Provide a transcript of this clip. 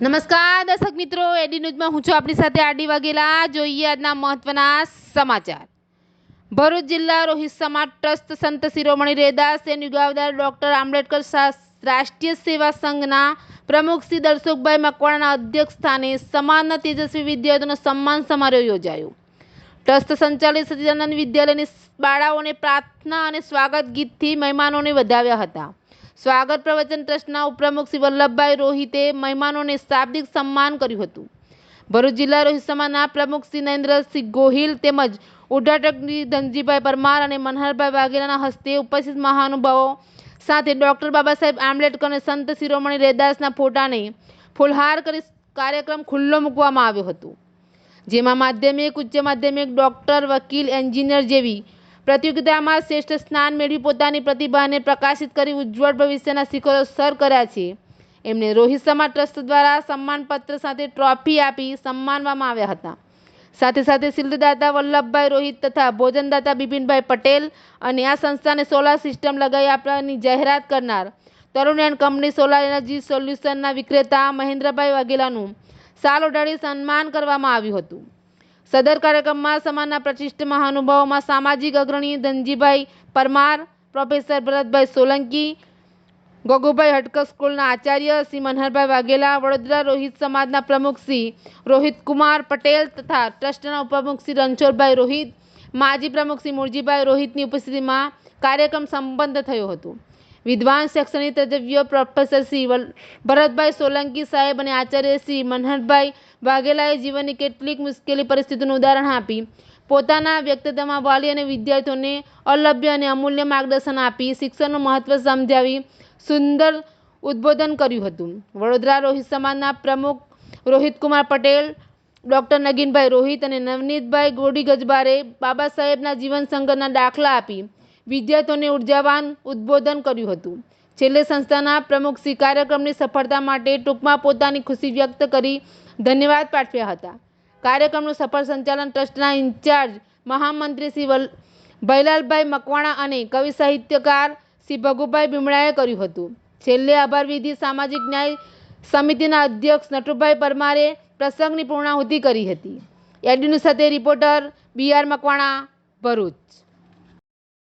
નમસ્કાર, દર્શક મિત્રો. એડી ન્યૂઝમાં હું છું આપણી સાથે આડી વાઘેલા. જોઈએ આજના મહત્વના સમાચાર. ભરૂચ જિલ્લા રોહિત સમાજ ટ્રસ્ટ સંત શિરોમણી રેદાસ એન યુગાવદાર ડોક્ટર આંબેડકર રાષ્ટ્રીય સેવા સંઘના પ્રમુખ શ્રી દર્શોકભાઈ મકવાણાના અધ્યક્ષ સ્થાને સમાજના તેજસ્વી વિદ્યાર્થીઓનો સન્માન સમારોહ યોજાયો. ટ્રસ્ટ સંચાલિત સચિદાનંદ વિદ્યાલયની બાળાઓને પ્રાર્થના અને સ્વાગત ગીતથી મહેમાનોને વધાવ્યા હતા. સ્વાગત પ્રવચન ટ્રસ્ટના ઉપપ્રમુખ શ્રી વલ્લભભાઈ રોહિતે મહેમાનોને શાબ્દિક સન્માન કર્યું હતું. ભરૂચ જિલ્લા રોહિત સમાજના પ્રમુખ શ્રી નરેન્દ્રસિંહ ગોહિલ તેમજ ઉદ્ઘાટક ધનજીભાઈ પરમાર અને મનહરભાઈ વાઘેલાના હસ્તે ઉપસ્થિત મહાનુભાવો સાથે ડોક્ટર બાબા સાહેબ આંબેડકર અને સંત શિરોમણી રેદાસના ફોટાને ફુલહાર કરી કાર્યક્રમ ખુલ્લો મૂકવામાં આવ્યો હતો. જેમાં માધ્યમિક, ઉચ્ચ માધ્યમિક, ડોક્ટર, વકીલ, એન્જિનિયર જેવી પ્રતિયોગિતામાં શ્રેષ્ઠ સ્નાન મેળવી પોતાની પ્રતિભાને પ્રકાશિત કરી ઉજ્જવળ ભવિષ્યના શિખરો સર કર્યા છે. એમને રોહિત સમાજ ટ્રસ્ટ દ્વારા સન્માનપત્ર સાથે ટ્રોફી આપી સન્માનવામાં આવ્યા હતા. સાથે સાથે શિલ્ડદાતા વલ્લભભાઈ રોહિત તથા ભોજનદાતા બિપિનભાઈ પટેલ અને આ સંસ્થાને સોલાર સિસ્ટમ લગાવી આપવાની જાહેરાત કરનાર તરુણ કંપની સોલાર એનર્જી સોલ્યુશનના વિક્રેતા મહેન્દ્રભાઈ વાઘેલાનું સાલ ઓઢાડી સન્માન કરવામાં આવ્યું હતું. સદર કાર્યક્રમમાં સમાજના પ્રતિષ્ઠ મહાનુભાવોમાં સામાજિક અગ્રણી ધનજીભાઈ પરમાર, પ્રોફેસર ભરતભાઈ સોલંકી, ગોગુભાઈ હટકર સ્કૂલના આચાર્ય શ્રી મનહરભાઈ વાઘેલા, વડોદરા રોહિત સમાજના પ્રમુખ શ્રી રોહિત કુમાર પટેલ તથા ટ્રસ્ટના ઉપપ્રમુખ શ્રી રણછોડભાઈ રોહિત, માજી પ્રમુખ શ્રી મુરજીભાઈ રોહિતની ઉપસ્થિતિમાં કાર્યક્રમ સંપન્ન થયો હતો. વિદ્વાન શૈક્ષણિક તજજ્ઞ પ્રોફેસર શ્રી ભરતભાઈ સોલંકી સાહેબ અને આચાર્ય શ્રી મનહરભાઈ વાઘેલાએ જીવનની કેટલીક મુશ્કેલી પરિસ્થિતિનું ઉદાહરણ આપી. પોતાના વ્યક્તિત્વમાં વાલી અને વિદ્યાર્થીઓને અલભ્ય અને અમૂલ્ય માર્ગદર્શન આપી શિક્ષણનું મહત્વ સમજાવી સુંદર ઉદ્બોધન કર્યું હતું. વડોદરા રોહિત સમાજના પ્રમુખ રોહિતકુમાર પટેલ, ડૉક્ટર નગીનભાઈ રોહિત અને નવનીતભાઈ ગોડી ગજબારે બાબા સાહેબના જીવન સંઘર્ષના દાખલા આપી વિદ્યાર્થીઓને ઉર્જાવાન ઉદ્બોધન કર્યું હતું. છેલ્લે સંસ્થાના પ્રમુખ શ્રી કાર્યક્રમની સફળતા માટે ટૂંકમાં પોતાની ખુશી વ્યક્ત કરી ધન્યવાદ પાઠવ્યા હતા. કાર્યક્રમનું સફળ સંચાલન ટ્રસ્ટના ઇન્ચાર્જ મહામંત્રી શ્રી વલ- ભૈલાલભાઈ મકવાણા અને કવિ સાહિત્યકાર શ્રી ભગુભાઈ બીમડાએ કર્યું હતું. છેલ્લે આભાર વિધિ સામાજિક ન્યાય સમિતિના અધ્યક્ષ નટુભાઈ પરમારે પ્રસંગની પૂર્ણાહુતિ કરી હતી. એડીનું સાથે reporter B R Makwana, Bharuch.